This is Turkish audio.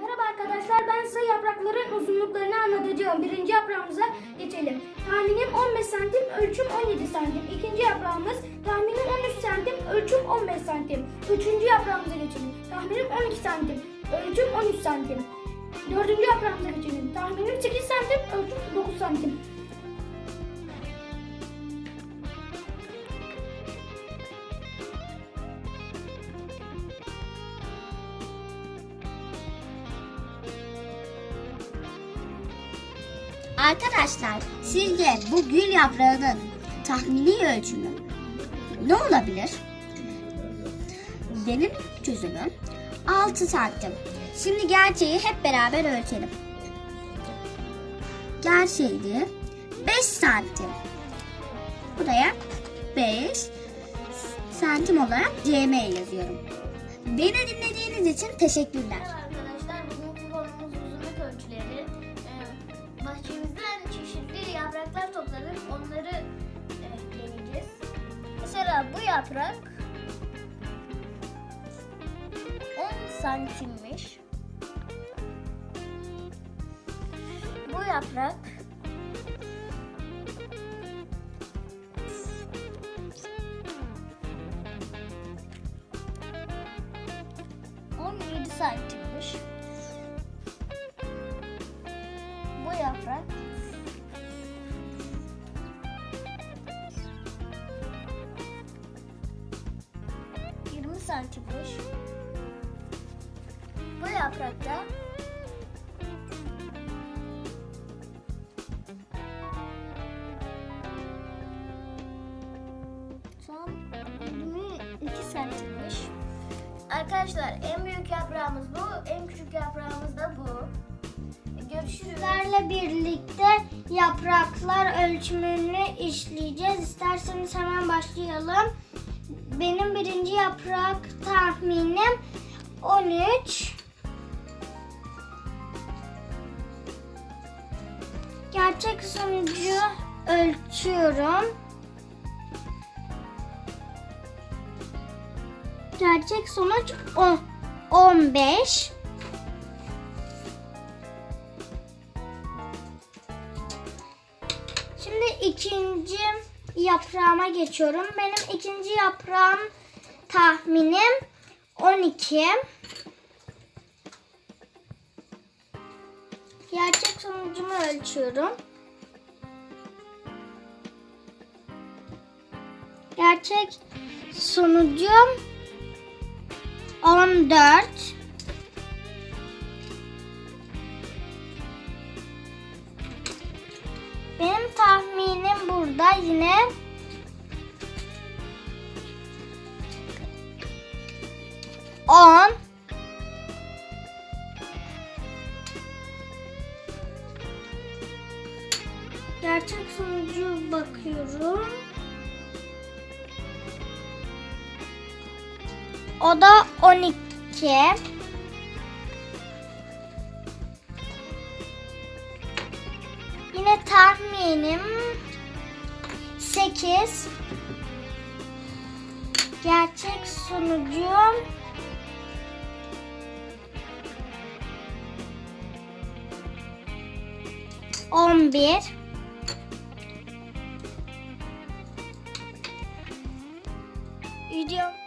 Merhaba arkadaşlar ben size yaprakların uzunluklarını anlatacağım. Birinci yaprağımıza geçelim. Tahminim 15 santim, ölçüm 17 santim. İkinci yaprağımız tahminim 13 santim, ölçüm 15 santim. Üçüncü yaprağımıza geçelim. Tahminim 12 santim, ölçüm 13 santim. Dördüncü yaprağımıza geçelim. Tahminim 8 santim, ölçüm 9 santim. Arkadaşlar sizce bu gül yaprağının tahmini ölçümü ne olabilir? Benim çözümüm 6 santim. Şimdi gerçeği hep beraber ölçelim. Gerçeği de 5 santim. Buraya 5 santim olarak CM yazıyorum. Beni dinlediğiniz için teşekkürler. Bu yaprak 10 santimmiş. Bu yaprak on yedi santimmiş. Yirmi santimmiş. Bu yaprakta tam 22 santimmiş. Arkadaşlar en büyük yaprağımız bu, en küçük yaprağımız da bu. Görüşürüz. Birlikte yapraklar ölçümünü işleyeceğiz. İsterseniz hemen başlayalım. Benim birinci yaprak tahminim 13. Gerçek sonucu ölçüyorum. Gerçek sonuç 10, 15. Şimdi ikinci yaprağıma geçiyorum. Benim ikinci yaprağım tahminim 12. Gerçek sonucumu ölçüyorum. Gerçek sonucum 14. Benim tahminim yine on. Gerçek sonucu bakıyorum. O da 12. Yine tahminim 8. Gerçek sonucum on bir. Video